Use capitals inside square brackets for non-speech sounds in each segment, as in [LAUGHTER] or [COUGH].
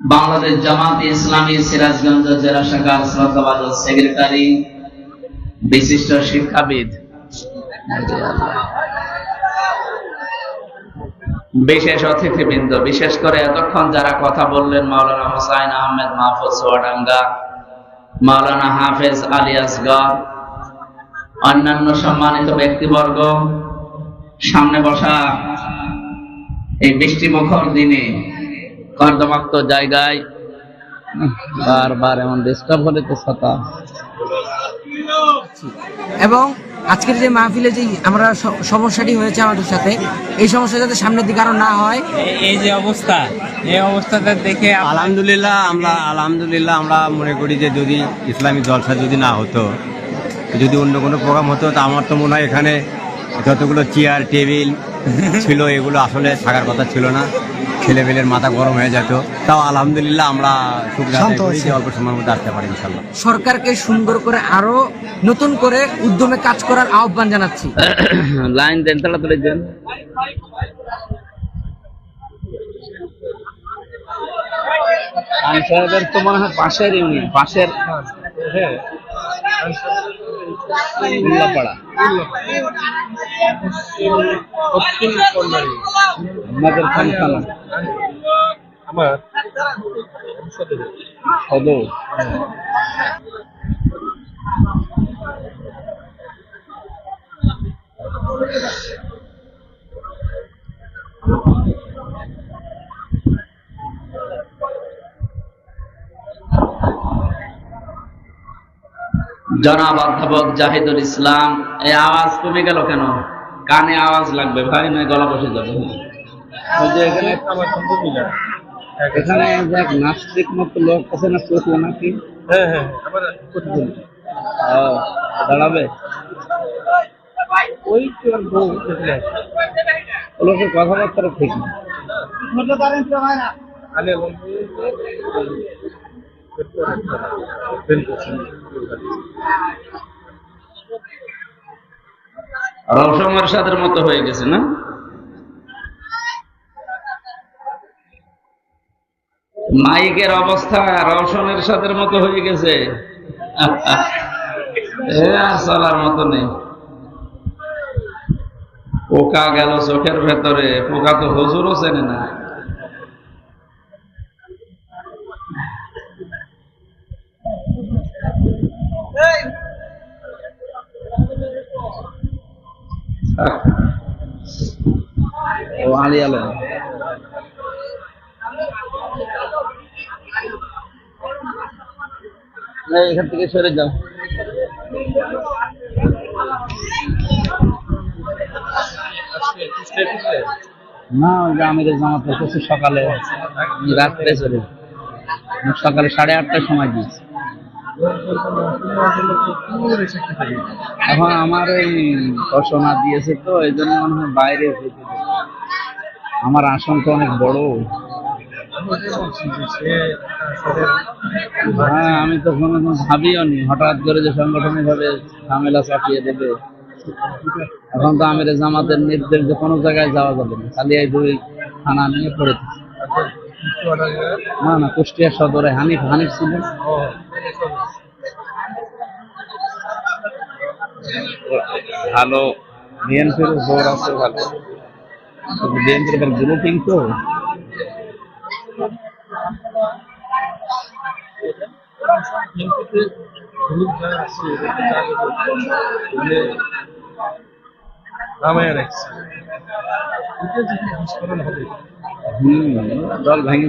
বাংলাদেশ জামাত ইসলামী সিরাজগঞ্জ জেলা শাখার শ্রদ্ধাভাজন সেক্রেটারি, বিশিষ্ট শিক্ষাবিদ। বিশেষ অতিথিবৃন্দ, বিশেষ করে এতক্ষণ যারা কথা বললেন মাওলানা হোসাইন আহমেদ মাহফুজ সোয়াডাঙ্গা, মাওলানা হাফেজ আলী আসগর, অন্যান্য সম্মানিত ব্যক্তিবর্গ, সামনে বসা এই বৃষ্টিমুখর দিনে কর্দমাক্ত জায়গায় বারবার এমন ডিস্টার্ব হলে তো ছাতা এবং আজকের যে মাহফিলে যে আমরা সমস্যাটি হয়েছে আমাদের সাথে এই সমস্যা যাতে সামনের দিকে আরও না হয়। এই- এই যে অবস্থা এই অবস্থাটা দেখে আলহামদুলিল্লাহ আমরা আলহামদুলিল্লাহ আমরা মনে করি যে যদি ইসলামী জলসা যদি না হতো যদি অন্য কোনো প্রোগ্রাম হতো তা আমার তো মনে হয় এখানে যতগুলো চেয়ার টেবিল ছিল এগুলো আসলে থাকার কথা ছিল না। ছেলেমেয়ের মাথা গরম হয়ে যেত। তাও আলহামদুলিল্লাহ আমরা আদায় অল্প সময়ের মধ্যে আসতে পারি ইনশাল্লাহ সরকারকে সুন্দর করে আরও নতুন করে উদ্যমে কাজ করার আহ্বান জানাচ্ছি। [COUGHS] লাইন দেন তাড়াতাড়ি দেন। খান সাহেবের তো মনে হয় পাশের ইউনিয়ন পাশের। উল্লাপাড়া। আপনাদের খানখানা সদর। জনাব অধ্যাপক জাহিদুল ইসলাম এই আওয়াজ কমে গেল কেন? কানে আওয়াজ লাগবে ভাই নয় গলা বসে যাবে। এখানে এক নাস্তিক মতো লোক আছে না চোখ নাকি? ও, দাঁড়াবে? ওই লোকের কথাবার্তা ঠিক না। রওশনের সাদের মতো হয়ে গেছে, না? মাইকের অবস্থা রওশনের সাদের মতো হয়ে গেছে। চলার মতো নেই। পোকা গেল চোখের ভেতরে, পোকা তো হজুরও চেনে না। ও আলী আলম। এখান থেকে সরে যাও। না সকালে, রাত্রে চলে সকালে সাড়ে আটটার সময় দিয়েছি। এখন আমার এই ঘোষণা দিয়েছে তো, এই জন্য মনে হয় বাইরে। আমার আসনটা অনেক বড়। হ্যাঁ আমি তো কোনো ভাবিও নি। হঠাৎ করে যে সাংগঠনিক ভাবে ঝামেলা চাপিয়ে দেবে। এখন তো আমির জামাতের নির্দেশ যে কোনো জায়গায় যাওয়া যাবে না। খালি এই দুই থানা নিয়ে পড়ে না না, কুষ্টিয়া সদরে হানিফ হানিফ ছিল ভালো বিএনপির জোর আছে ভালো। কিন্তু বিএনপির এবার গ্রুপিং তো। দল ভেঙে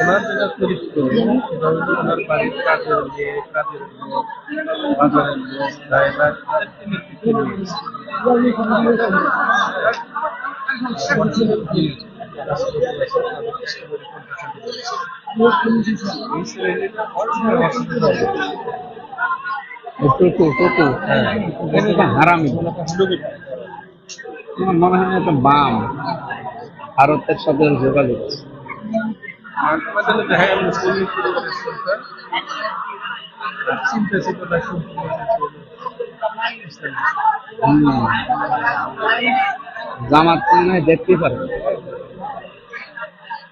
ওনার যেটা পরিচিত সেটা হচ্ছে ওনার বাড়ির কাজের মেয়ে কাজের লোক বাজারের লোক ড্রাইভার পঞ্চাশ হারামি। আমার মনে হয় একটা বাম। ভারতের সাথে যোগাযোগ আছে। আর আমাদের দেখা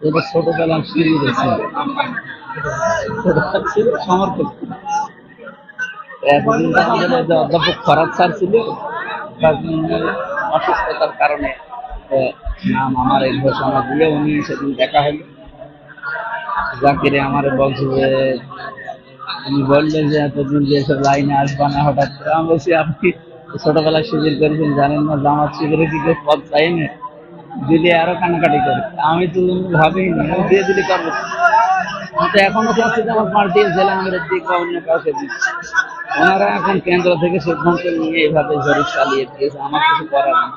এটা ছোটবেলা শুরু করেছে সমর্থক ছিল। এতদিন আমাদের যে অধ্যাপক ফরাদ স্যার ছিল অসুস্থতার কারণে নাম আমার এই ঘোষণা দিয়ে উনি সেদিন দেখা হলো। জাকিরে আমার বলছে যে, উনি বললেন যে, এতদিন যে এসব লাইনে আসবা না হঠাৎ। করে আমি বলছি, আপনি ছোটবেলায় শিবির করেছেন, জানেন না জামাত শিবিরে কি কেউ পদ চাই দিলে আরও কানাকাটি করে আমি তো ভাবিনি দিয়ে দিলে করব। তো এখনও চাচ্ছি যে আমার পার্টি জেলা আমাদের দিক বা অন্য কাউকে দিক। ওনারা এখন কেন্দ্র থেকে সিদ্ধান্ত নিয়ে এইভাবে জরিপ চালিয়ে দিয়েছে আমার কিছু করার নেই।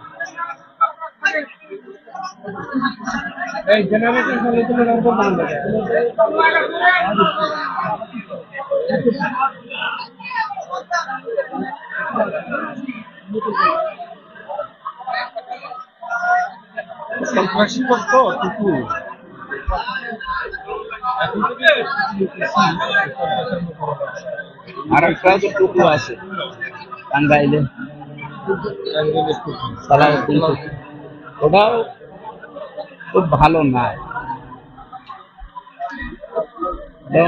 এই জেনারেটর টুকু আছে। টাঙ্গাইলে ওটাও খুব ভালো না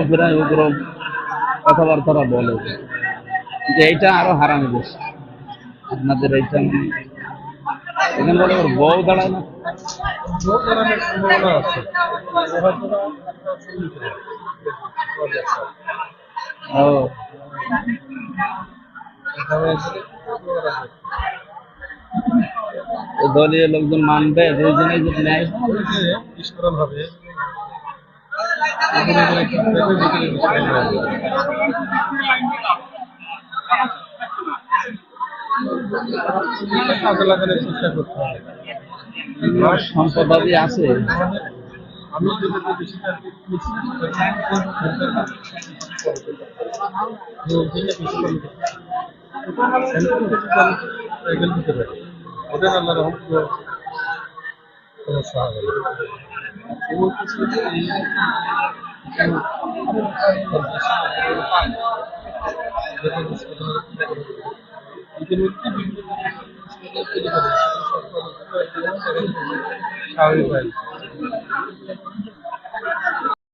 প্রায় উগ্র কথাবার্তারা বলে। যে এইটা আরও হারামি বেশি। আপনাদের এইটা। এখানে বলে ওর বউ দাঁড়ায় না ভোট দাঁড়ানোর সম্ভাবনা আছে হয়তো বা একটা ছবি করে। ও এখানে এসে তো দলীয় লোকজন মানবে দুইজনেই যদি নেয় ওই যে বিস্ফোরণ হবে এখানে করে একটা প্লেটের ভিতরে বিস্ফোরণ হবে। এটা কাজে লাগানোর চেষ্টা করতে হবে সম্পদাদি আছে আমি। স্বাভাবিক হয়েছে